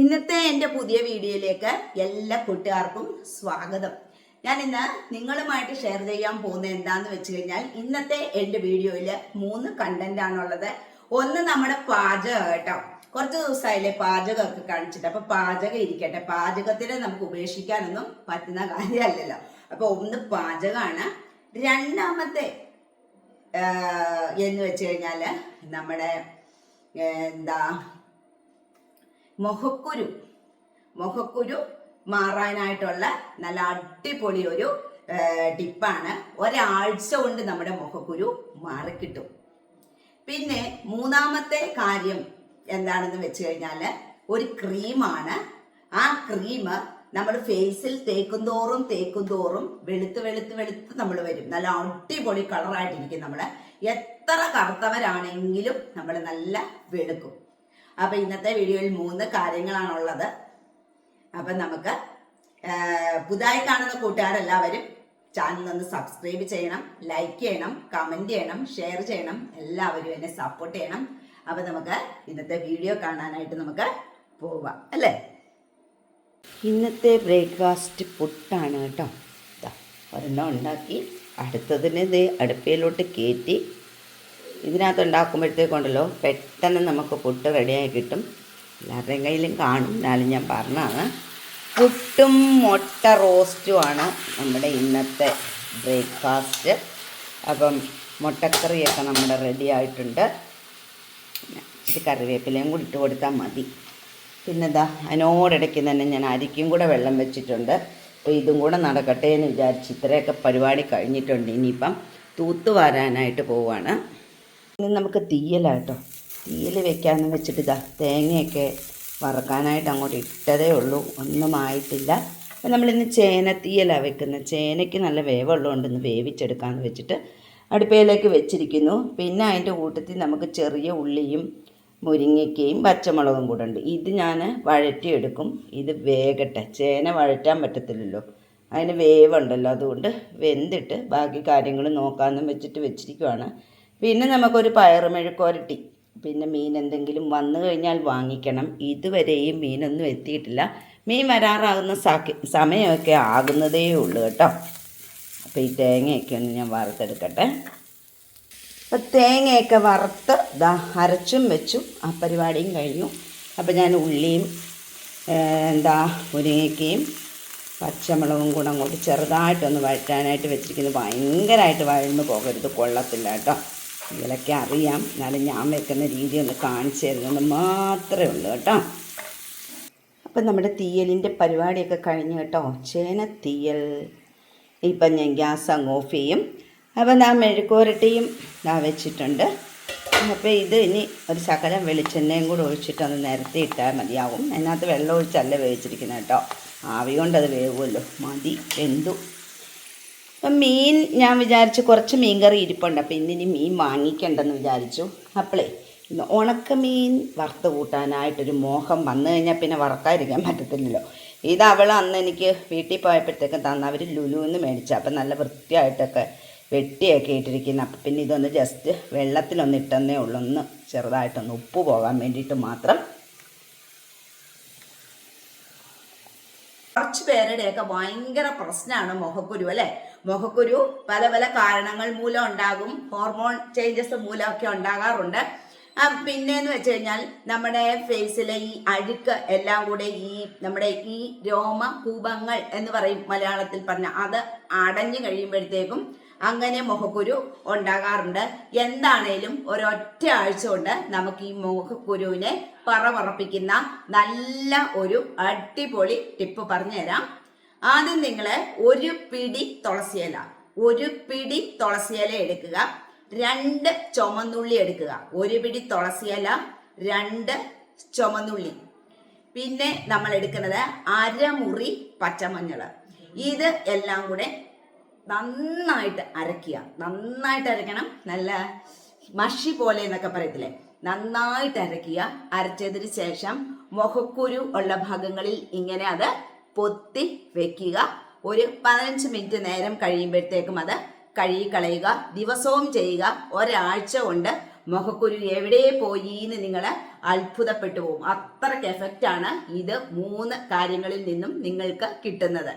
ഇന്നത്തെ എന്റെ പുതിയ വീഡിയോയിലേക്ക് എല്ലാ കൂട്ടുകാർക്കും സ്വാഗതം. ഞാൻ ഇന്ന് നിങ്ങളുമായിട്ട് ഷെയർ ചെയ്യാൻ പോകുന്നത് എന്താന്ന് വെച്ച് കഴിഞ്ഞാൽ ഇന്നത്തെ എന്റെ വീഡിയോയിൽ മൂന്ന് കണ്ടന്റ് ആണുള്ളത്. ഒന്ന് നമ്മുടെ പാചകം കേട്ടോ. കുറച്ച് ദിവസമായില്ലേ പാചകമൊക്കെ കാണിച്ചിട്ട്. അപ്പൊ പാചകം ഇരിക്കട്ടെ. പാചകത്തിനെ നമുക്ക് ഉപേക്ഷിക്കാനൊന്നും പറ്റുന്ന കാര്യമല്ലല്ലോ. അപ്പൊ ഒന്ന് പാചകമാണ്. രണ്ടാമത്തെ എന്ന് വെച്ച് കഴിഞ്ഞാൽ നമ്മുടെ എന്താ മുഖക്കുരു. മുഖക്കുരു മാറാനായിട്ടുള്ള നല്ല അടിപൊളി ഒരു ടിപ്പാണ്. ഒരാഴ്ച കൊണ്ട് നമ്മുടെ മുഖക്കുരു മാറിക്കിട്ടും. പിന്നെ മൂന്നാമത്തെ കാര്യം എന്താണെന്ന് വെച്ച് കഴിഞ്ഞാൽ ഒരു ക്രീമാണ്. ആ ക്രീം നമ്മൾ ഫേസിൽ തേക്കും തോറും തേക്കും തോറും വെളുത്ത് വെളുത്ത് വെളുത്ത് നമ്മൾ വരും. നല്ല അടിപൊളി കളറായിട്ടിരിക്കും നമ്മൾ എത്ര കറുത്തവരാണെങ്കിലും നമ്മൾ നല്ല വെളുക്കും. അപ്പൊ ഇന്നത്തെ വീഡിയോയിൽ മൂന്ന് കാര്യങ്ങളാണുള്ളത്. അപ്പൊ നമുക്ക് പുതുതായി കാണുന്ന കൂട്ടുകാരെല്ലാവരും ചാനൽ ഒന്ന് സബ്സ്ക്രൈബ് ചെയ്യണം ലൈക്ക് ചെയ്യണം കമന്റ് ചെയ്യണം ഷെയർ ചെയ്യണം എല്ലാവരും എന്നെ സപ്പോർട്ട് ചെയ്യണം. അപ്പൊ നമുക്ക് ഇന്നത്തെ വീഡിയോ കാണാനായിട്ട് നമുക്ക് പോവാം അല്ലേ? ഇന്നത്തെ ബ്രേക്ക്ഫാസ്റ്റ് പുട്ടാണ് കേട്ടോ. ഒരെണ്ണം ഉണ്ടാക്കി അടുത്തതിനെ അടുപ്പയിലോട്ട് കയറ്റി ഇതിനകത്ത് ഉണ്ടാക്കുമ്പോഴത്തേക്കുണ്ടല്ലോ പെട്ടെന്ന് നമുക്ക് പുട്ട് റെഡിയായി കിട്ടും. എല്ലാവരുടെയും കയ്യിലും കാണും. എന്നാലും ഞാൻ പറഞ്ഞതാണ് പുട്ടും മുട്ട റോസ്റ്റുമാണ് നമ്മുടെ ഇന്നത്തെ ബ്രേക്ക്ഫാസ്റ്റ്. അപ്പം മുട്ടക്കറിയൊക്കെ നമ്മുടെ റെഡി ആയിട്ടുണ്ട്. ഇച്ചിരി കറിവേപ്പിലയും കൂടി ഇട്ട് കൊടുത്താൽ മതി. പിന്നെ ഇതാ അതിനോടിടയ്ക്ക് തന്നെ ഞാൻ അരിക്കും കൂടെ വെള്ളം വെച്ചിട്ടുണ്ട്. അപ്പോൾ ഇതും കൂടെ നടക്കട്ടെ എന്ന് വിചാരിച്ച് ഇത്രയൊക്കെ പരിപാടി കഴിഞ്ഞിട്ടുണ്ട്. ഇനിയിപ്പം തൂത്ത് വാരാനായിട്ട് പോവാണ്. ഇനി നമുക്ക് തീയലാട്ടോ തീയൽ വെക്കാമെന്ന് വെച്ചിട്ട് ഇതാ തേങ്ങയൊക്കെ വറക്കാനായിട്ട് അങ്ങോട്ട് ഇട്ടതേ ഉള്ളൂ. ഒന്നും ആയിട്ടില്ല. അപ്പം നമ്മളിന്ന് ചേന തീയലാണ് വെക്കുന്നത്. ചേനയ്ക്ക് നല്ല വേവുള്ളതുകൊണ്ട് ഇന്ന് വേവിച്ചെടുക്കാമെന്ന് വെച്ചിട്ട് അടുപ്പയിലേക്ക് വെച്ചിരിക്കുന്നു. പിന്നെ അതിന്റെ കൂട്ടത്തിൽ നമുക്ക് ചെറിയ ഉള്ളിയും മുരിങ്ങയ്ക്കയും പച്ചമുളകും കൂടെ ഉണ്ട്. ഇത് ഞാൻ വഴറ്റിയെടുക്കും. ഇത് വേകട്ടെ. ചേന വഴറ്റാൻ പറ്റത്തില്ലല്ലോ. അതിന് വേവുണ്ടല്ലോ. അതുകൊണ്ട് വെന്തിട്ട് ബാക്കി കാര്യങ്ങൾ നോക്കാമെന്നും വെച്ചിട്ട് വെച്ചിരിക്കുവാണ്. പിന്നെ നമുക്കൊരു പയറുമെഴുക്കോരട്ടി പിന്നെ മീൻ എന്തെങ്കിലും വന്നു കഴിഞ്ഞാൽ വാങ്ങിക്കണം. ഇതുവരെയും മീനൊന്നും എത്തിയിട്ടില്ല. മീൻ വരാറാകുന്ന സാക്കി സമയമൊക്കെ ആകുന്നതേ ഉള്ളൂ കേട്ടോ. അപ്പോൾ ഈ തേങ്ങയൊക്കെ ഒന്ന് ഞാൻ വറുത്തെടുക്കട്ടെ. അപ്പം തേങ്ങയൊക്കെ വറുത്ത് ദാ അരച്ചും വെച്ചു. ആ പരിപാടിയും കഴിഞ്ഞു. അപ്പം ഞാൻ ഉള്ളിയും എന്താ മുരിങ്ങയ്ക്കയും പച്ചമുളകും കൂടെ അങ്ങോട്ട് ചെറുതായിട്ടൊന്ന് വഴറ്റാനായിട്ട് വെച്ചിരിക്കുന്നത് ഭയങ്കരമായിട്ട് വഴന്ന് പോകരുത്. കൊള്ളത്തില്ല കേട്ടോ. ഇതിലൊക്കെ അറിയാം. എന്നാലും ഞാൻ വെക്കുന്ന രീതി ഒന്ന് കാണിച്ചു തരുന്നത് മാത്രമേ ഉള്ളൂ കേട്ടോ. അപ്പം നമ്മുടെ തീയലിന്റെ പരിപാടിയൊക്കെ കഴിഞ്ഞ് കേട്ടോ. ചേന തീയൽ. ഇപ്പം ഞാൻ ഗ്യാസ് അങ്ങ് ഓഫ് ചെയ്യും. അപ്പം ഞാൻ മെഴുക്കുരട്ടിയും ഞാൻ വെച്ചിട്ടുണ്ട്. അപ്പോൾ ഇത് ഇനി ഒരു ശകലം വെളിച്ചെണ്ണയും കൂടെ ഒഴിച്ചിട്ടൊന്ന് നിരത്തി ഇട്ടാൽ മതിയാവും. അതിനകത്ത് വെള്ളം ഒഴിച്ചല്ല വേവിച്ചിരിക്കുന്നത് കേട്ടോ. ആവി കൊണ്ടത് വേവുമല്ലോ. മതി. എന്തു? അപ്പം മീൻ ഞാൻ വിചാരിച്ചു കുറച്ച് മീൻ കറി ഇരിപ്പുണ്ട്. അപ്പം ഇന്നിനി മീൻ വാങ്ങിക്കണ്ടെന്ന് വിചാരിച്ചു. അപ്പോളേ ഇന്ന് ഉണക്കമീൻ വറുത്ത് കൂട്ടാനായിട്ടൊരു മോഹം വന്നു കഴിഞ്ഞാൽ പിന്നെ വറക്കാതിരിക്കാൻ പറ്റത്തില്ലല്ലോ. ഇത് അവൾ അന്ന് എനിക്ക് വീട്ടിൽ പോയപ്പോഴത്തേക്കും തന്ന അവർ ലുലുന്ന് മേടിച്ചു. അപ്പം നല്ല വൃത്തിയായിട്ടൊക്കെ വെട്ടിയൊക്കെ ഇട്ടിരിക്കുന്നു. അപ്പം പിന്നെ ഇതൊന്ന് ജസ്റ്റ് വെള്ളത്തിലൊന്ന് ഇട്ടെന്നേ ഉള്ളൂ. ഒന്ന് ചെറുതായിട്ടൊന്ന് ഉപ്പ് പോകാൻ വേണ്ടിയിട്ട് മാത്രം. കുറച്ച് പേരുടെയൊക്കെ ഭയങ്കര പ്രശ്നമാണ് മുഖക്കുരു അല്ലെ? മുഖക്കുരു പല പല കാരണങ്ങൾ മൂലം ഉണ്ടാകും. ഹോർമോൺ ചേഞ്ചസ് മൂലമൊക്കെ ഉണ്ടാകാറുണ്ട്. പിന്നെ പിന്നെന്ന് വെച്ച് കഴിഞ്ഞാൽ നമ്മുടെ ഫേസിലെ ഈ അഴുക്ക് എല്ലാം കൂടെ ഈ നമ്മുടെ ഈ രോമ കൂപങ്ങൾ എന്ന് പറയും മലയാളത്തിൽ പറഞ്ഞ അത് അടഞ്ഞു കഴിയുമ്പോഴത്തേക്കും അങ്ങനെ മുഖക്കുരു ഉണ്ടാകാറുണ്ട്. എന്താണേലും ഒരൊറ്റ ആഴ്ച കൊണ്ട് നമുക്ക് ഈ മുഖക്കുരുവിനെ പറവറപ്പിക്കുന്ന നല്ല ഒരു അടിപൊളി ടിപ്പ് പറഞ്ഞുതരാം. ആദ്യം നിങ്ങൾ ഒരു പിടി തുളസിയില ഒരു പിടി തുളസിയില എടുക്കുക. രണ്ട് ചുമന്നുള്ളി എടുക്കുക. ഒരു പിടി തുളസിയില രണ്ട് ചുമന്നുള്ളി. പിന്നെ നമ്മൾ എടുക്കുന്നത് അരമുറി പച്ചമഞ്ഞൾ. ഇത് എല്ലാം കൂടെ നന്നായിട്ട് അരയ്ക്കുക. നന്നായിട്ട് അരയ്ക്കണം. നല്ല മഷി പോലെ എന്നൊക്കെ പറയത്തില്ലേ? നന്നായിട്ട് അരയ്ക്കുക. അരച്ചതിന് ശേഷം മുഖക്കുരു ഉള്ള ഭാഗങ്ങളിൽ ഇങ്ങനെ അത് പൊത്തി വെക്കുക. ഒരു പതിനഞ്ച് മിനിറ്റ് നേരം കഴിയുമ്പോഴത്തേക്കും അത് കഴുകിക്കളയുക. ദിവസവും ചെയ്യുക. ഒരാഴ്ച കൊണ്ട് മുഖക്കുരു എവിടെ പോയി എന്ന് നിങ്ങൾ അത്ഭുതപ്പെട്ടു പോകും. അത്രയ്ക്ക് എഫക്റ്റാണ് ഇത് മൂന്ന് കാര്യങ്ങളിൽ നിന്നും നിങ്ങൾക്ക് കിട്ടുന്നത്.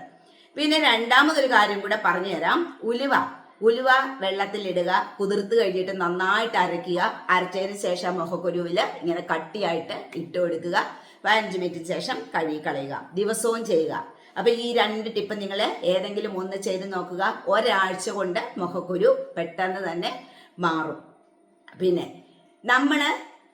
പിന്നെ രണ്ടാമതൊരു കാര്യം കൂടെ പറഞ്ഞു തരാം ഉലുവ ഉലുവ വെള്ളത്തിലിടുക കുതിർത്ത് കഴിഞ്ഞിട്ട് നന്നായിട്ട് അരയ്ക്കുക. അരച്ചതിന് ശേഷം മുഖക്കുരുവിൽ ഇങ്ങനെ കട്ടിയായിട്ട് ഇട്ട് കൊടുക്കുക. പതിനഞ്ച് മിനിറ്റിന് ശേഷം കഴുകി കളയുക. ദിവസവും ചെയ്യുക. അപ്പൊ ഈ രണ്ട് ടിപ്പ് നിങ്ങൾ ഏതെങ്കിലും ഒന്ന് ചെയ്ത് നോക്കുക. ഒരാഴ്ച കൊണ്ട് മുഖക്കുരു പെട്ടെന്ന് തന്നെ മാറും. പിന്നെ നമ്മൾ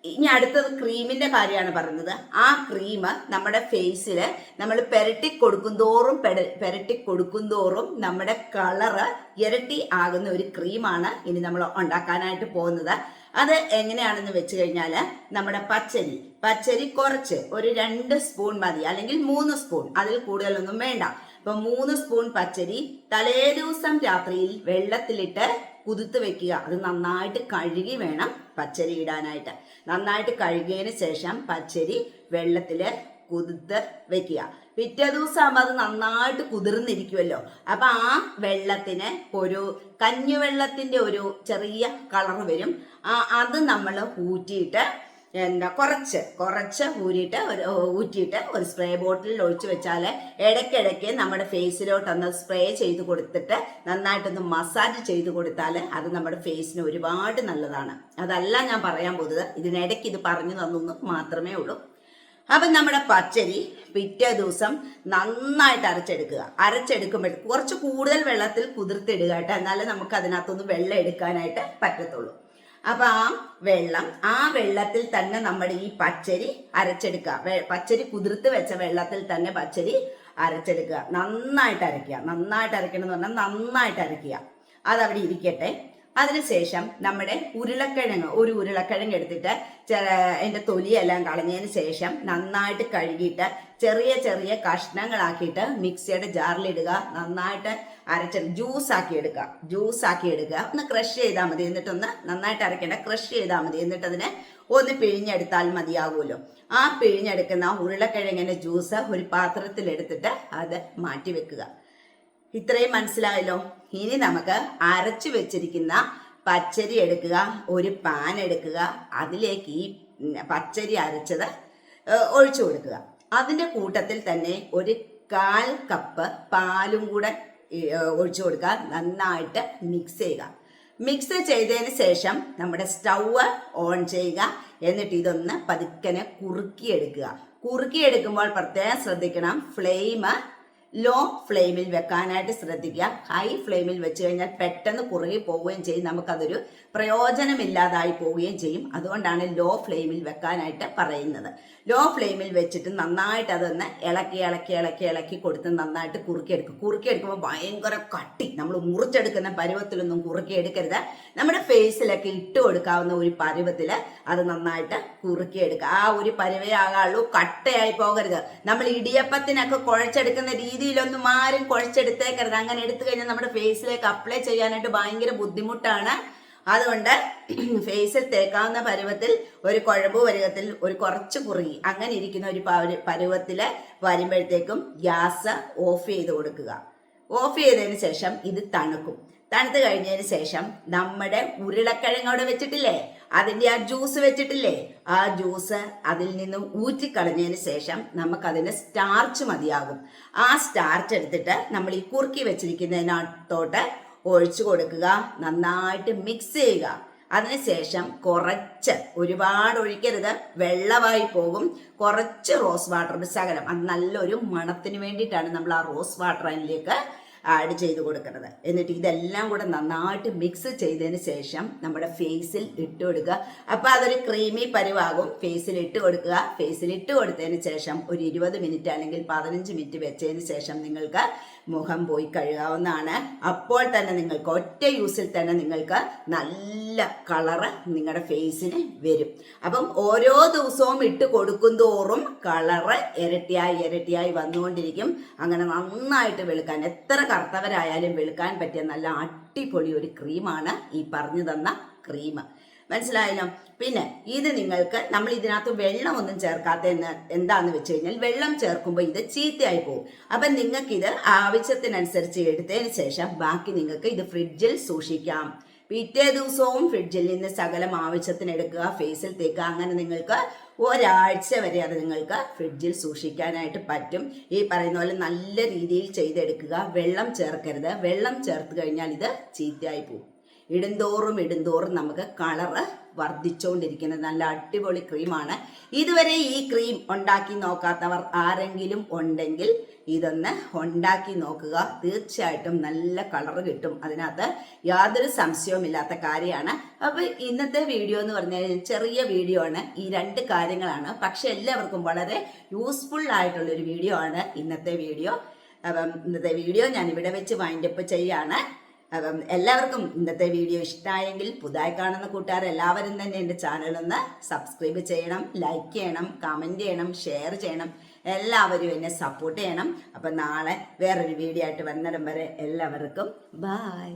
ഇനി അടുത്തത് ക്രീമിന്റെ കാര്യമാണ് പറയുന്നത് ആ ക്രീം നമ്മുടെ ഫേസിൽ നമ്മൾ പെരട്ടി കൊടുക്കുന്തോറും പെര- പെരട്ടി കൊടുക്കുന്തോറും നമ്മുടെ കളറ് ഇരട്ടി ആകുന്ന ഒരു ക്രീമാണ് ഇനി നമ്മൾ ഉണ്ടാക്കാനായിട്ട് പോകുന്നത്. അത് എങ്ങനെയാണെന്ന് വെച്ച് കഴിഞ്ഞാൽ നമ്മുടെ പച്ചരി. പച്ചരി കുറച്ച് ഒരു രണ്ട് സ്പൂൺ മതി അല്ലെങ്കിൽ മൂന്ന് സ്പൂൺ അതിൽ കൂടുതലൊന്നും വേണ്ട. അപ്പൊ മൂന്ന് സ്പൂൺ പച്ചരി തലേ ദിവസം രാത്രിയിൽ വെള്ളത്തിലിട്ട് കുതിർത്ത് വെക്കുക. അത് നന്നായിട്ട് കഴുകി വേണം പച്ചരി ഇടാനായിട്ട്. നന്നായിട്ട് കഴുകിയതിന് ശേഷം പച്ചരി വെള്ളത്തിൽ കുതിർത്ത് വെക്കുക. പിറ്റേ ദിവസം ആകുമ്പോൾ അത് നന്നായിട്ട് കുതിർന്നിരിക്കുമല്ലോ അപ്പൊ ആ വെള്ളത്തിന് ഒരു കഞ്ഞിവെള്ളത്തിന്റെ ഒരു ചെറിയ കളർ വരും. ആ അത് നമ്മൾ ഊറ്റിയിട്ട് എന്താ കുറച്ച് കുറച്ച് ഊരിയിട്ട് ഒരു ഊറ്റിയിട്ട് ഒരു സ്പ്രേ ബോട്ടിലിൽ ഒഴിച്ച് വെച്ചാൽ ഇടയ്ക്കിടയ്ക്ക് നമ്മുടെ ഫേസിലോട്ട് ഒന്ന് സ്പ്രേ ചെയ്ത് കൊടുത്തിട്ട് നന്നായിട്ടൊന്ന് മസാജ് ചെയ്ത് കൊടുത്താൽ അത് നമ്മുടെ ഫേസിന് ഒരുപാട് നല്ലതാണ്. അതല്ല ഞാൻ പറയാൻ പോകുന്നത്. ഇതിനിടയ്ക്ക് ഇത് പറഞ്ഞു തന്നു മാത്രമേ ഉള്ളൂ. അപ്പം നമ്മുടെ പച്ചരി പിറ്റേ ദിവസം നന്നായിട്ട് അരച്ചെടുക്കുക. അരച്ചെടുക്കുമ്പോൾ കുറച്ച് കൂടുതൽ വെള്ളത്തിൽ കുതിർത്തിടുക കേട്ടോ. എന്നാലേ നമുക്ക് അതിനകത്തൊന്ന് വെള്ളം എടുക്കാനായിട്ട് പറ്റത്തുള്ളൂ. അപ്പൊ ആ വെള്ളം ആ വെള്ളത്തിൽ തന്നെ നമ്മുടെ ഈ പച്ചരി അരച്ചെടുക്കുക. പച്ചരി കുതിർത്ത് വെച്ച വെള്ളത്തിൽ തന്നെ പച്ചരി അരച്ചെടുക്കുക. നന്നായിട്ട് അരയ്ക്കുക. നന്നായിട്ട് അരയ്ക്കണം എന്ന് പറഞ്ഞാൽ നന്നായിട്ട് അരയ്ക്കുക. അതവിടെ ഇരിക്കട്ടെ. അതിനുശേഷം നമ്മുടെ ഉരുളക്കിഴങ്ങ് ഒരു ഉരുളക്കിഴങ്ങ് എടുത്തിട്ട് അതിന്റെ തൊലിയെല്ലാം കളഞ്ഞതിന് ശേഷം നന്നായിട്ട് കഴുകിയിട്ട് ചെറിയ ചെറിയ കഷ്ണങ്ങളാക്കിയിട്ട് മിക്സിയുടെ ജാറിലിടുക. നന്നായിട്ട് അരച്ച ജ്യൂസ് ആക്കി എടുക്കുക ജ്യൂസ് ആക്കി എടുക്കുക ഒന്ന് ക്രഷ് ചെയ്താൽ മതി. എന്നിട്ടൊന്ന് നന്നായിട്ട് അരക്കേണ്ട ക്രഷ് ചെയ്താൽ മതി. എന്നിട്ട് അതിനെ ഒന്ന് പിഴിഞ്ഞെടുത്താൽ മതിയാകുമല്ലോ. ആ പിഴിഞ്ഞെടുക്കുന്ന ഉരുളക്കിഴങ്ങിന്റെ ജ്യൂസ് ഒരു പാത്രത്തിലെടുത്തിട്ട് അത് മാറ്റി വെക്കുക. ഇത്രയും മനസ്സിലായല്ലോ? ഇനി നമുക്ക് അരച്ചു വെച്ചിരിക്കുന്ന പച്ചരി എടുക്കുക. ഒരു പാൻ എടുക്കുക. അതിലേക്ക് ഈ പച്ചരി അരച്ചത് ഒഴിച്ചു കൊടുക്കുക. അതിന്റെ കൂട്ടത്തിൽ തന്നെ ഒരു കാൽ കപ്പ് പാലും കൂടെ ഒഴിച്ചു കൊടുക്കുക. നന്നായിട്ട് മിക്സ് ചെയ്യുക. മിക്സ് ചെയ്തതിന് ശേഷം നമ്മുടെ സ്റ്റൗവ് ഓൺ ചെയ്യുക. എന്നിട്ട് ഇതൊന്ന് പതുക്കനെ കുറുക്കിയെടുക്കുക. കുറുക്കിയെടുക്കുമ്പോൾ പ്രത്യേകം ശ്രദ്ധിക്കണം. ഫ്ലെയിം ലോ ഫ്ലെയിമിൽ വെക്കാനായിട്ട് ശ്രദ്ധിക്കുക. ഹൈ ഫ്ലെയിമിൽ വെച്ച് കഴിഞ്ഞാൽ പെട്ടെന്ന് കുറുകി പോവുകയും ചെയ്യും. നമുക്കതൊരു പ്രയോജനമില്ലാതായി പോവുകയും ചെയ്യും. അതുകൊണ്ടാണ് ലോ ഫ്ലെയിമിൽ വെക്കാനായിട്ട് പറയുന്നത്. ലോ ഫ്ലെയിമിൽ വെച്ചിട്ട് നന്നായിട്ട് അതൊന്ന് ഇളക്കി ഇളക്കി ഇളക്കി ഇളക്കി കൊടുത്ത് നന്നായിട്ട് കുറുക്കിയെടുക്കും കുറുക്കിയെടുക്കുമ്പോൾ ഭയങ്കര കട്ടി. നമ്മൾ മുറിച്ചെടുക്കുന്ന പരുവത്തിലൊന്നും കുറുക്കിയെടുക്കരുത്. നമ്മുടെ ഫേസിലൊക്കെ ഇട്ട് കൊടുക്കാവുന്ന ഒരു പരുവത്തിൽ അത് നന്നായിട്ട് കുറുക്കിയെടുക്കുക. ആ ഒരു പരുവേ ആകാളൂ. കട്ടയായി പോകരുത്. നമ്മൾ ഇടിയപ്പത്തിനൊക്കെ കുഴച്ചെടുക്കുന്ന രീതിയിലൊന്നും ആരും കുഴച്ചെടുത്തേക്കരുത്. അങ്ങനെ എടുത്തു കഴിഞ്ഞാൽ നമ്മുടെ ഫേസിലേക്ക് അപ്ലൈ ചെയ്യാനായിട്ട് ഭയങ്കര ബുദ്ധിമുട്ടാണ്. അതുകൊണ്ട് ഫേസിൽ തേക്കാവുന്ന പരുവത്തിൽ ഒരു കുഴമ്പ് പരുവത്തിൽ ഒരു കുറച്ച് കുറുകി അങ്ങനെ ഇരിക്കുന്ന ഒരു പരു- പരുവത്തിൽ വരുമ്പോഴത്തേക്കും ഗ്യാസ് ഓഫ് ചെയ്ത് കൊടുക്കുക. ഓഫ് ചെയ്തതിന് ശേഷം ഇത് തണുക്കും. തണുത്ത് കഴിഞ്ഞതിന് ശേഷം നമ്മുടെ ഉരുളക്കിഴങ്ങ് അവിടെ വെച്ചിട്ടില്ലേ? അതിന്റെ ആ ജ്യൂസ് വെച്ചിട്ടില്ലേ? ആ ജ്യൂസ് അതിൽ നിന്നും ഊറ്റിക്കളഞ്ഞതിന് ശേഷം നമുക്കതിന് സ്റ്റാർച്ച് മതിയാകും. ആ സ്റ്റാർച്ച് എടുത്തിട്ട് നമ്മൾ ഈ കുറുക്കി വെച്ചിരിക്കുന്നതിനകത്തോട്ട് ഒഴിച്ചു കൊടുക്കുക. നന്നായിട്ട് മിക്സ് ചെയ്യുക. അതിനുശേഷം കുറച്ച് ഒരുപാട് ഒഴിക്കരുത്. വെള്ളമായി പോകും. കുറച്ച് റോസ് വാട്ടർ ശകലം. അത് നല്ലൊരു മണത്തിന് വേണ്ടിയിട്ടാണ് നമ്മൾ ആ റോസ് വാട്ടർ അതിലേക്ക് ആഡ് ചെയ്ത് കൊടുക്കുന്നത് എന്നിട്ട് ഇതെല്ലാം കൂടെ നന്നായിട്ട് മിക്സ് ചെയ്തതിന് ശേഷം നമ്മുടെ ഫേസിൽ ഇട്ട് കൊടുക്കുക. അപ്പോൾ അതൊരു ക്രീമി പരിവാകും. ഫേസിൽ ഇട്ട് കൊടുക്കുക. ഫേസിൽ ഇട്ട് കൊടുത്തതിന് ശേഷം ഒരു ഇരുപത് മിനിറ്റ് അല്ലെങ്കിൽ പതിനഞ്ച് മിനിറ്റ് വെച്ചതിന് ശേഷം നിങ്ങൾക്ക് മുഖം പോയി കഴുകാവുന്നതാണ്. അപ്പോൾ തന്നെ നിങ്ങൾക്ക് ഒറ്റ യൂസിൽ തന്നെ നിങ്ങൾക്ക് നല്ല കളറ് നിങ്ങളുടെ ഫേസിന് വരും. അപ്പം ഓരോ ദിവസവും ഇട്ട് കൊടുക്കുന്തോറും കളറ് ഇരട്ടിയായി ഇരട്ടിയായി വന്നുകൊണ്ടിരിക്കും. അങ്ങനെ നന്നായിട്ട് വെളുക്കാൻ എത്ര കറുത്തവരായാലും വെളുക്കാൻ പറ്റിയ നല്ല അടിപൊളി ഒരു ക്രീമാണ് ഈ പറഞ്ഞു തന്ന ക്രീം മനസ്സിലായല്ലോ? പിന്നെ ഇത് നിങ്ങൾക്ക് നമ്മൾ ഇതിനകത്ത് വെള്ളമൊന്നും ചേർക്കാത്ത എന്താന്ന് വെച്ച് കഴിഞ്ഞാൽ വെള്ളം ചേർക്കുമ്പോൾ ഇത് ചീത്തയായി പോകും. അപ്പം നിങ്ങൾക്ക് ഇത് ആവശ്യത്തിനനുസരിച്ച് എടുത്തതിന് ശേഷം ബാക്കി നിങ്ങൾക്ക് ഇത് ഫ്രിഡ്ജിൽ സൂക്ഷിക്കാം. പിറ്റേ ദിവസവും ഫ്രിഡ്ജിൽ നിന്ന് ശകലം ആവശ്യത്തിന് എടുക്കുക ഫേസിൽ തേക്കുക അങ്ങനെ നിങ്ങൾക്ക് ഒരാഴ്ച വരെ അത് നിങ്ങൾക്ക് ഫ്രിഡ്ജിൽ സൂക്ഷിക്കാനായിട്ട് പറ്റും. ഈ പറയുന്ന പോലെ നല്ല രീതിയിൽ ചെയ്തെടുക്കുക. വെള്ളം ചേർക്കരുത്. വെള്ളം ചേർത്ത് കഴിഞ്ഞാൽ ഇത് ചീത്തയായി പോകും. ഇടുന്തോറും ഇടുന്തോറും നമുക്ക് കളറ് വർദ്ധിച്ചുകൊണ്ടിരിക്കുന്നത് നല്ല അടിപൊളി ക്രീമാണ് ഇതുവരെ ഈ ക്രീം ഉണ്ടാക്കി നോക്കാത്തവർ ആരെങ്കിലും ഉണ്ടെങ്കിൽ ഇതൊന്ന് ഉണ്ടാക്കി നോക്കുക. തീർച്ചയായിട്ടും നല്ല കളർ കിട്ടും. അതിനകത്ത് യാതൊരു സംശയവുമില്ലാത്ത കാര്യമാണ്. അപ്പോൾ ഇന്നത്തെ വീഡിയോ എന്ന് പറഞ്ഞു കഴിഞ്ഞാൽ ചെറിയ വീഡിയോ ആണ്. ഈ രണ്ട് കാര്യങ്ങളാണ്. പക്ഷെ എല്ലാവർക്കും വളരെ യൂസ്ഫുൾ ആയിട്ടുള്ള ഒരു വീഡിയോ ആണ് ഇന്നത്തെ വീഡിയോ അപ്പം ഇന്നത്തെ വീഡിയോ ഞാൻ ഇവിടെ വെച്ച് വൈൻഡപ്പ് ചെയ്യാണ് അപ്പം എല്ലാവർക്കും ഇന്നത്തെ വീഡിയോ ഇഷ്ടമായെങ്കിൽ പുതുതായി കാണുന്ന കൂട്ടുകാർ എല്ലാവരും തന്നെ എന്റെ ചാനലൊന്ന് സബ്സ്ക്രൈബ് ചെയ്യണം ലൈക്ക് ചെയ്യണം കമന്റ് ചെയ്യണം ഷെയർ ചെയ്യണം. എല്ലാവരും എന്നെ സപ്പോർട്ട് ചെയ്യണം. അപ്പം നാളെ വേറൊരു വീഡിയോ ആയിട്ട് വന്നിടം വരെ എല്ലാവർക്കും ബായ്